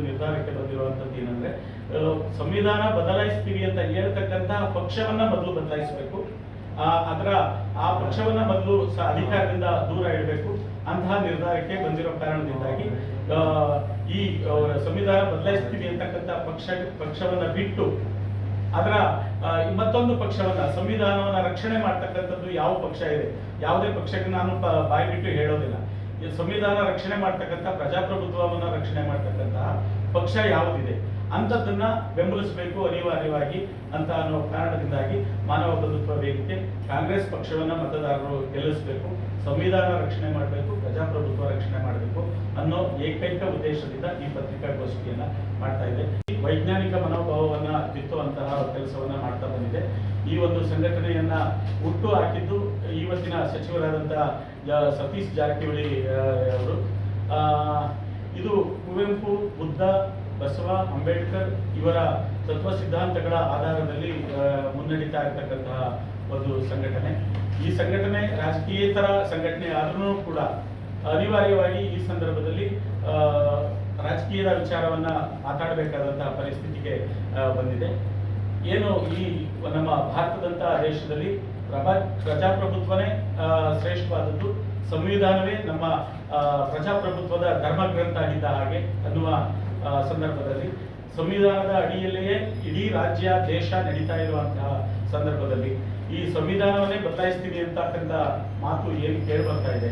ನಿರ್ಧಾರಕ್ಕೆ ಬಂದಿರುವಂತದ್ದು ಏನಂದ್ರೆ ಸಂವಿಧಾನ ಬದಲಾಯಿಸ್ತೀವಿ ಅಂತ ಹೇಳ್ತಕ್ಕಂತಹ ಪಕ್ಷವನ್ನ ಮೊದಲು ಬದಲಾಯಿಸಬೇಕು. ಆ, ಅದರ, ಆ ಪಕ್ಷವನ್ನ ಮೊದಲು ಅಧಿಕಾರದಿಂದ ದೂರ ಇಡಬೇಕು. ಅಂತಹ ನಿರ್ಧಾರಕ್ಕೆ ಬಂದಿರೋ ಕಾರಣದಿಂದಾಗಿ ಈ ಸಂವಿಧಾನ ಬದಲಾಯಿಸ್ತೀವಿ ಅಂತಕ್ಕಂಥ ಪಕ್ಷ, ಪಕ್ಷವನ್ನ ಬಿಟ್ಟು ಅದರ ಮತ್ತೊಂದು ಪಕ್ಷವನ್ನ, ಸಂವಿಧಾನವನ್ನ ರಕ್ಷಣೆ ಮಾಡ್ತಕ್ಕಂಥದ್ದು ಯಾವ ಪಕ್ಷ ಇದೆ? ಯಾವುದೇ ಪಕ್ಷಕ್ಕೆ ನಾನು ಬಾಯಿ ಬಿಟ್ಟು ಹೇಳೋದಿಲ್ಲ. ಸಂವಿಧಾನ ರಕ್ಷಣೆ ಮಾಡ್ತಕ್ಕಂಥ, ಪ್ರಜಾಪ್ರಭುತ್ವವನ್ನ ರಕ್ಷಣೆ ಮಾಡ್ತಕ್ಕಂತಹ ಪಕ್ಷ ಯಾವುದಿದೆ? ಅಂಥದ್ದನ್ನ ಬೆಂಬಲಿಸಬೇಕು ಅನಿವಾರ್ಯವಾಗಿ ಅಂತ ಅನ್ನೋ ಕಾರಣದಿಂದಾಗಿ ಮಾನವ ಬಂಧುತ್ವ ವೇದಿಕೆ ಕಾಂಗ್ರೆಸ್ ಪಕ್ಷವನ್ನ ಮತದಾರರು ಗೆಲ್ಲಿಸಬೇಕು. ಸಂವಿಧಾನ ರಕ್ಷಣೆ ಮಾಡಬೇಕು, ಪ್ರಜಾಪ್ರಭುತ್ವ ರಕ್ಷಣೆ ಮಾಡಬೇಕು ಅನ್ನೋ ಏಕೈಕ ಉದ್ದೇಶದಿಂದ ಈ ಪತ್ರಿಕಾಗೋಷ್ಠಿಯನ್ನ ಮಾಡ್ತಾ ಇದೆ. ವೈಜ್ಞಾನಿಕ ಮನೋಭಾವವನ್ನ ಬಿತ್ತುವಂತಹ ಕೆಲಸವನ್ನ ಮಾಡ್ತಾ ಬಂದಿದೆ. ಈ ಒಂದು ಸಂಘಟನೆಯನ್ನ ಹುಟ್ಟು ಹಾಕಿದ್ದು ಇವತ್ತಿನ ಸಚಿವರಾದಂತಹ ಸತೀಶ್ ಜಾರಕಿಹೊಳಿ ಅವರು. ಇದು ಕುವೆಂಪು, ಬುದ್ಧ, ಬಸವ, ಅಂಬೇಡ್ಕರ್ ಇವರ ತತ್ವ ಸಿದ್ಧಾಂತಗಳ ಆಧಾರದಲ್ಲಿ ಮುನ್ನಡೀತಾ ಇರತಕ್ಕಂತಹ ಒಂದು ಸಂಘಟನೆ. ಈ ಸಂಘಟನೆ ರಾಜಕೀಯೇತರ ಸಂಘಟನೆ ಆದ್ರೂ ಕೂಡ ಅನಿವಾರ್ಯವಾಗಿ ಈ ಸಂದರ್ಭದಲ್ಲಿ ರಾಜಕೀಯದ ವಿಚಾರವನ್ನ ಮಾತಾಡಬೇಕಾದಂತಹ ಪರಿಸ್ಥಿತಿಗೆ ಬಂದಿದೆ. ಏನು ಈ ನಮ್ಮ ಭಾರತದಂತಹ ದೇಶದಲ್ಲಿ ಪ್ರಭಾ, ಪ್ರಜಾಪ್ರಭುತ್ವನೇ ಶ್ರೇಷ್ಠವಾದದ್ದು, ಸಂವಿಧಾನವೇ ನಮ್ಮ ಪ್ರಜಾಪ್ರಭುತ್ವದ ಧರ್ಮಗ್ರಂಥ ಆಗಿದ್ದ ಹಾಗೆ ಅನ್ನುವ ಸಂದರ್ಭದಲ್ಲಿ, ಸಂವಿಧಾನದ ಅಡಿಯಲ್ಲಿಯೇ ಇಡೀ ರಾಜ್ಯ, ದೇಶ ನಡೀತಾ ಇರುವಂತಹ ಸಂದರ್ಭದಲ್ಲಿ ಈ ಸಂವಿಧಾನವನ್ನೇ ಬದಲಾಯಿಸ್ತೀವಿ ಅಂತಕ್ಕಂಥ ಮಾತು ಏನು ಕೇಳಿ ಬರ್ತಾ ಇದೆ.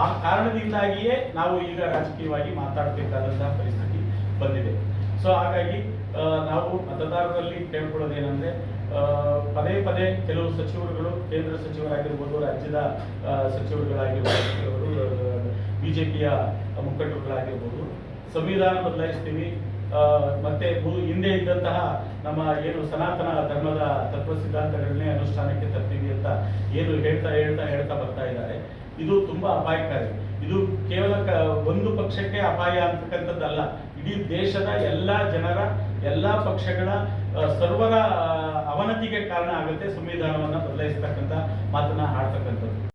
ಆ ಕಾರಣದಿಂದಾಗಿಯೇ ನಾವು ಈಗ ರಾಜಕೀಯವಾಗಿ ಮಾತಾಡಬೇಕಾದಂತಹ ಪರಿಸ್ಥಿತಿ ಬಂದಿದೆ. ಸೊ ಹಾಗಾಗಿ ನಾವು ಮತದಾರರಲ್ಲಿ ಕೇಳ್ಕೊಳ್ಳೋದೇನೆಂದ್ರೆ ಪದೇ ಪದೇ ಕೆಲವು ಸಚಿವರುಗಳು, ಕೇಂದ್ರ ಸಚಿವರಾಗಿರ್ಬೋದು, ರಾಜ್ಯದ ಸಚಿವರುಗಳಾಗಿರ್ಬೋದು ಕೆಲವರು ಬಿಜೆಪಿಯ ಮುಖಂಡರುಗಳಾಗಿರ್ಬೋದು, ಸಂವಿಧಾನ ಬದಲಾಯಿಸ್ತೀವಿ ಮತ್ತೆ ಹಿಂದೆ ಇದ್ದಂತಹ ನಮ್ಮ ಏನು ಸನಾತನ ಧರ್ಮದ ತತ್ವ ಸಿದ್ಧಾಂತಗಳನ್ನೇ ಅನುಷ್ಠಾನಕ್ಕೆ ತರ್ತೀವಿ ಅಂತ ಏನು ಹೇಳ್ತಾ ಹೇಳ್ತಾ ಹೇಳ್ತಾ ಬರ್ತಾ ಇದ್ದಾರೆ. ಇದು ತುಂಬಾ ಅಪಾಯಕಾರಿ. ಇದು ಕೇವಲ ಒಂದು ಪಕ್ಷಕ್ಕೆ ಅಪಾಯ ಅಂತಕ್ಕಂಥದ್ದಲ್ಲ. ಇಡೀ ದೇಶದ ಎಲ್ಲಾ ಜನರ, ಎಲ್ಲಾ ಪಕ್ಷಗಳ ಸರ್ವರ ಅವನತಿಗೆ ಕಾರಣ ಆಗುತ್ತೆ ಸಂವಿಧಾನವನ್ನ ಬದಲಾಯಿಸ್ತಕ್ಕಂಥ ಮಾತನ್ನ ಆಡ್ತಕ್ಕಂಥದ್ದು